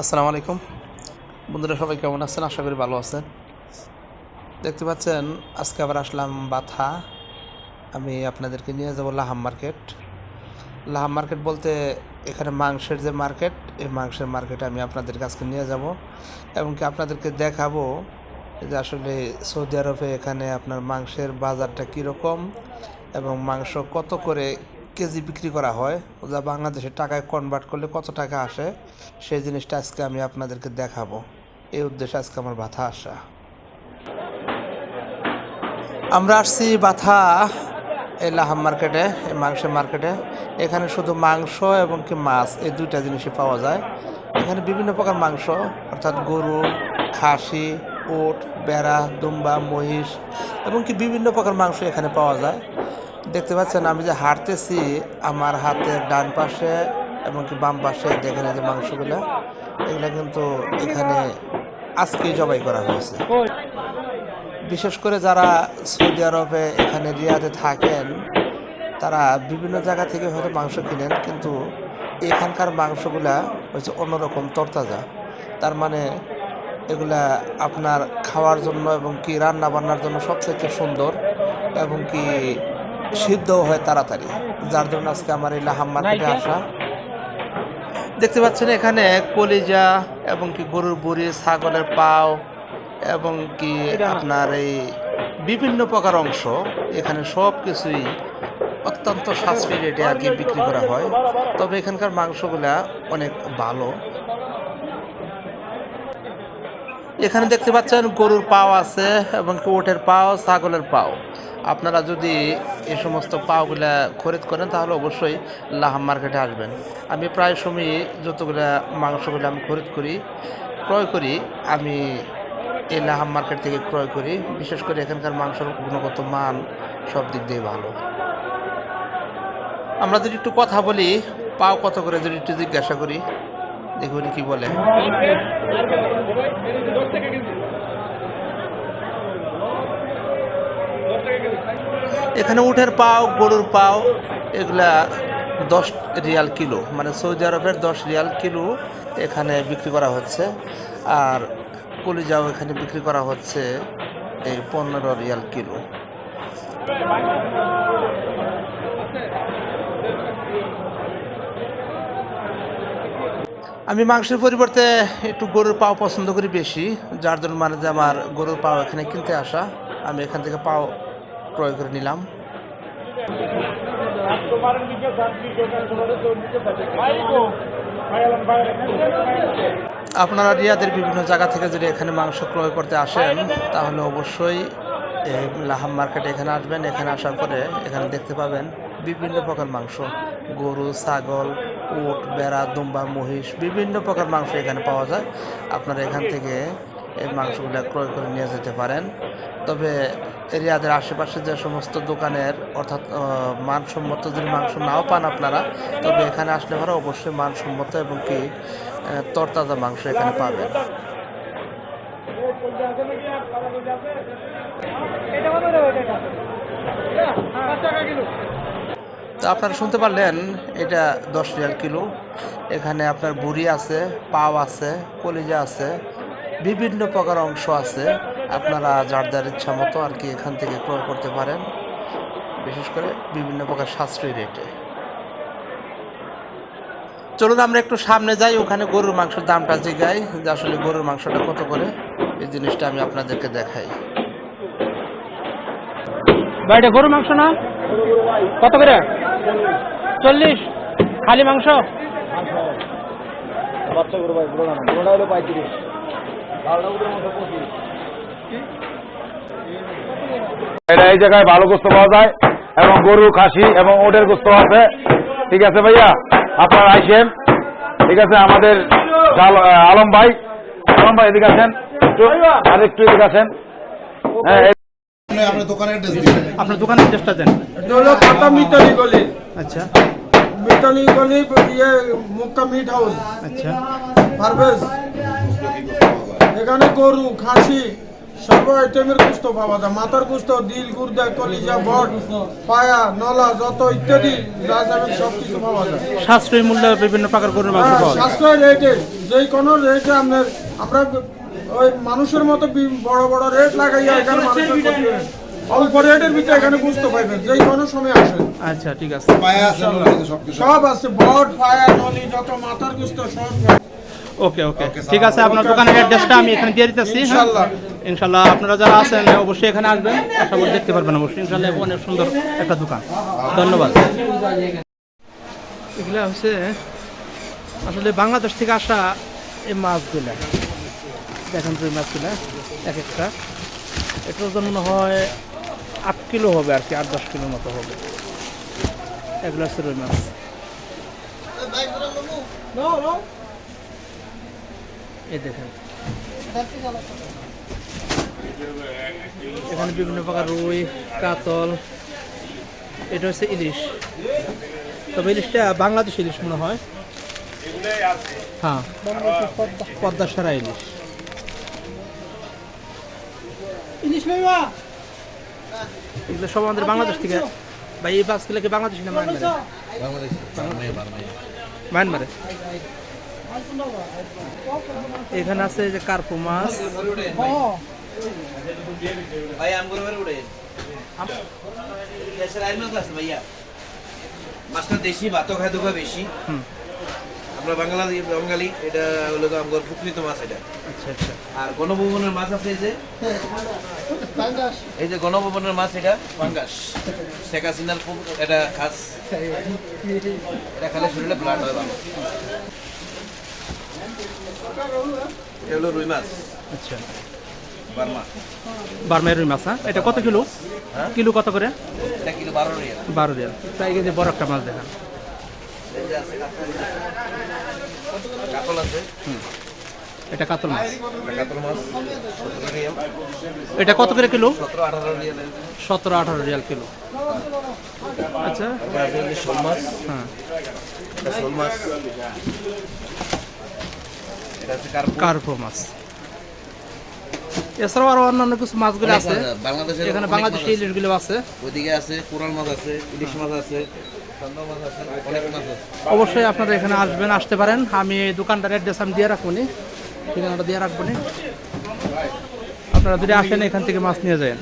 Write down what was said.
আসসালামু আলাইকুম। বন্ধুরা, সবাই কেমন আছেন? আশা করি ভালো আছেন। দেখতে পাচ্ছেন, আজকে আবার আসলাম বাথা। আমি আপনাদেরকে নিয়ে যাব লাহাম মার্কেট। লাহাম মার্কেট বলতে এখানে মাংসের যে মার্কেট, এই মাংসের মার্কেটে আমি আপনাদের আজকে নিয়ে যাব। এবং কি আপনাদেরকে দেখাবো যে আসলে সৌদি আরবে এখানে আপনার মাংসের বাজারটা কীরকম এবং মাংস কত করে কেজি বিক্রি করা হয়। যা বাংলাদেশের টাকায় কনভার্ট করলে কত টাকা আসে, সেই জিনিসটা আজকে আমি আপনাদেরকে দেখাবো। এই উদ্দেশ্যে আজকে আমার বাথা আসা। আমরা আসছি বাথা এই লাহাম মার্কেটে, এই মাংসের মার্কেটে। এখানে শুধু মাংস এবং কি মাছ, এই দুইটা জিনিসই পাওয়া যায়। এখানে বিভিন্ন প্রকার মাংস, অর্থাৎ গরু, খাসি উট বেড়া, দুম্বা, মহিষ এবং কি বিভিন্ন প্রকার মাংস এখানে পাওয়া যায়। দেখতে পাচ্ছেন, আমি যে হাঁটতেছি, আমার হাতের ডান পাশে এবং কি বাম পাশে এই যে মাংসগুলো, এগুলো কিন্তু এখানে আজকেই জবাই করা হয়েছে। বিশেষ করে যারা সৌদি আরবে এখানে রিয়াদে থাকেন, তারা বিভিন্ন জায়গা থেকে হয়তো মাংস কিনেন, কিন্তু এখানকার মাংসগুলা হচ্ছে অন্যরকম, তরতাজা। তার মানে এগুলা আপনার খাওয়ার জন্য এবং কি রান্না বান্নার জন্য সবচেয়ে সুন্দর এবং কি সিদ্ধও হয় তাড়াতাড়ি। যার জন্য আজকে আমার এই লাহাম মার্কেটে আসা। দেখতে পাচ্ছেন এখানে কলিজা এবং কি গরুর বুড়ি ছাগলের পাও এবং কি আপনার এই বিভিন্ন প্রকার অংশ। এখানে সব কিছুই অত্যন্ত সাশ্রয়ী রেটে আর কি বিক্রি করা হয়। তবে এখানকার মাংসগুলা অনেক ভালো। এখানে দেখতে পাচ্ছেন গরুর পাও আছে এবং ওটের পাও, ছাগলের পাও। আপনারা যদি এ সমস্ত পাওগুলা খরিদ করেন, তাহলে অবশ্যই লাহাম মার্কেটে আসবেন। আমি প্রায় সময় যতগুলা মাংসগুলো আমি খরিদ করি, ক্রয় করি, আমি এই লাহাম মার্কেট থেকে ক্রয় করি। বিশেষ করে এখানকার মাংসের গুণগত মান সব দিক দিয়ে ভালো। আমরা যদি একটু কথা বলি, পাও কত করে, যদি একটু জিজ্ঞাসা করি। দেখুন কি বলে। এখানে উঠের পাও, গরুর পাও, এগুলা দশ রিয়াল কিলো। মানে সৌদি আরবের দশ রিয়াল কিলো এখানে বিক্রি করা হচ্ছে। আর কলিজাও এখানে বিক্রি করা হচ্ছে এই পনেরো রিয়াল কিলো। আমি মাংসের পরিবর্তে একটু গরুর পাও পছন্দ করি বেশি, যার জন্য মানে যে আমার গরুর পাও এখানে কিনতে আসা, আমি এখান থেকে পাও ক্রয় করে নিলাম। আপনারা রিয়াদের বিভিন্ন জায়গা থেকে যদি এখানে মাংস ক্রয় করতে আসেন, তাহলে অবশ্যই এই লাহাম মার্কেটে এখানে আসবেন। এখানে আসার পরে এখানে দেখতে পাবেন বিভিন্ন প্রকার মাংস, গরু, ছাগল উট, বেড়া, দুম্বা, মহিষ, বিভিন্ন প্রকার মাংস এখানে পাওয়া যায়। আপনারা এখান থেকে এই মাংসগুলো ক্রয় করে নিয়ে যেতে পারেন। তবে এরিয়াদের আশেপাশে যে সমস্ত দোকানের অর্থাৎ মানসম্মত যদি মাংস নাও পান আপনারা, তবে এখানে আসলে পরে অবশ্যই মানসম্মত এবং কি তরতাজা মাংস এখানে পাবেন। তো আপনারা শুনতে পারলেন, এটা দশ রিয়াল কিলো। এখানে আপনার বুড়ি আছে, পাও আছে, কলিজা আছে, বিভিন্ন প্রকার অংশ আছে। আপনারা যার যার ইচ্ছা মতো আর কি এখান থেকে ক্রয় করতে পারেন। বিশেষ করে বিভিন্ন প্রকার সাশ্রয়ী রেটে। চলুন আমরা একটু সামনে যাই, ওখানে গরুর মাংসের দামটা জিগাই যে আসলে গরুর মাংসটা কত করে। এই জিনিসটা আমি আপনাদেরকে দেখাই। ভাই গরু মাংস না? কত করে? চল্লিশ। খালি মাংস? বাচ্চা ভাই হলো পঁয়ত্রিশ এই জায়গায় ভালো গোস্ত পাওয়া যায়, এবং গরু খাসি এবং ওটের গোস্ত আছে। ঠিক আছে ভাইয়া? আপনার আইসেন। ঠিক আছে, আমাদের আলম ভাই। আলম ভাই, এদিকে আছেন আর একটু এদিকে আছেন হ্যাঁ আপনার দোকানের অ্যাড্রেস দিবেন। আপনার দোকানের অ্যাড্রেসটা দেন। এটা হলো পাতা মিতালি গলি। আচ্ছা। মিতালি গলি ইয়ে মুক্কা মিট হাউস আচ্ছা। পারভেজ। এখানে গরু খাসি সর্ব আইটেমের গুস্ত পাওয়া যায়। মাথার গুস্ত দিল গুর্দা কলিজা বট পায়া নলা যত ইত্যাদি যা যাবে সব কিছু পাওয়া যায়। সাশ্রয়ী মূল্যে বিভিন্ন প্রকার গরুর মাংস হ্যাঁ, পাওয়া যায়। সাশ্রয় রেটে যে কোনো রেটে আপনার আমরা ওই মানুষের মতো বি- বড় বড় রেট লাগাইয়া এখানে মানুষের ক্ষতি হয়। অল্প রেটের ভিতরে এখানে বুঝতে পারবেন যে কোনো সময় আসেন আচ্ছা ঠিক আছে। পায়া আছে নলি আছে সবকিছু। সব আছে বট ফায়ার নলি যত মাথার গুস্ত সব ওকে ওকে। ঠিক আছে আপনার দোকানের অ্যাড্রেসটা আমি এখানে দিয়ে দিতেছি হ্যাঁ? ইনশাল্লাহ। ইনশাল্লাহ আপনারা যারা আছেন অবশ্যই এখানে আসবেন। আশা করি দেখতে পারবেন অবশ্যই। ইনশাল্লাহ অনেক সুন্দর একটা দোকান। ধন্যবাদ। এগুলা হচ্ছে আসলে বাংলাদেশ থেকে আসা এই মাছগুলা। দেখেন এই মাছগুলা এক একটা। এটার ওজন মনে হয় আট কিলো হবে আর কি, আট দশ কিলোর মতো হবে। এগুলো হচ্ছে রুই মাছ। এই দেখেন। এখানে বিভিন্ন প্রকার রুই, কাতল, এটা হচ্ছে ইলিশ। তবে ইলিশটা বাংলাদেশ ইলিশ মনে হয়। হ্যাঁ পদ্মা সারা ইলিশ। এগুলো সব আমাদের বাংলাদেশ থেকে। ভাই এই বাসগুলো কি বাংলাদেশ না মায়ানমারে মায়ানমারে এখানে আছে যে কার্পু মাছ। ভাই আমগুলো উড়ে। ভাইয়া। দেশি ভাতও খায় দুঃখ বেশি। হুম। আমরা বাঙালি বাঙালি এটা হলো তো আমগর প্রকৃত মাছ এটা। আচ্ছা আচ্ছা। আর গণভবনের মাছ আছে এই যে। এই যে গণভবনের মাছ এটা পাঙ্গাস। শেখ হাসিনার খুব এটা খাস। এটা খেলে শরীরে ব্লাড হয় ভালো। এটা হলো রুই মাছ। আচ্ছা। বার্মা। বার্মায় রুই মাছ হ্যাঁ? এটা কত কিলো? হ্যাঁ? কিলো কত করে? এটা কিলো বারো রিয়াল। বারো রিয়াল। তাই যে বড় একটা মাছ দেখান। কাতল আছে এটা কাতল মাছ। এটা কাতল মাছ এটা কত করে কিলো? সতেরো আঠারো রিয়াল সতেরো আঠারো রিয়াল কিলো। আচ্ছা। শোল মাছ হ্যাঁ। শোল মাছ কার্পু মাছ। এছাড়াও আরও অন্যান্য কিছু মাছগুলো আছে। মাছ বাংলাদেশের এখানে বাংলাদেশি আছে। ইলিশগুলো আছে। ওইদিকে আছে কোরাল মাছ আছে ইলিশ মাছ আছে। অবশ্যই আপনারা এখানে আসবেন, আসতে পারেন। আমি দোকানটার অ্যাড্রেস আমি দিয়ে রাখব নি। ঠিকানাটা দিয়ে রাখব নি। আপনারা যদি আসেন এখান থেকে মাছ নিয়ে যান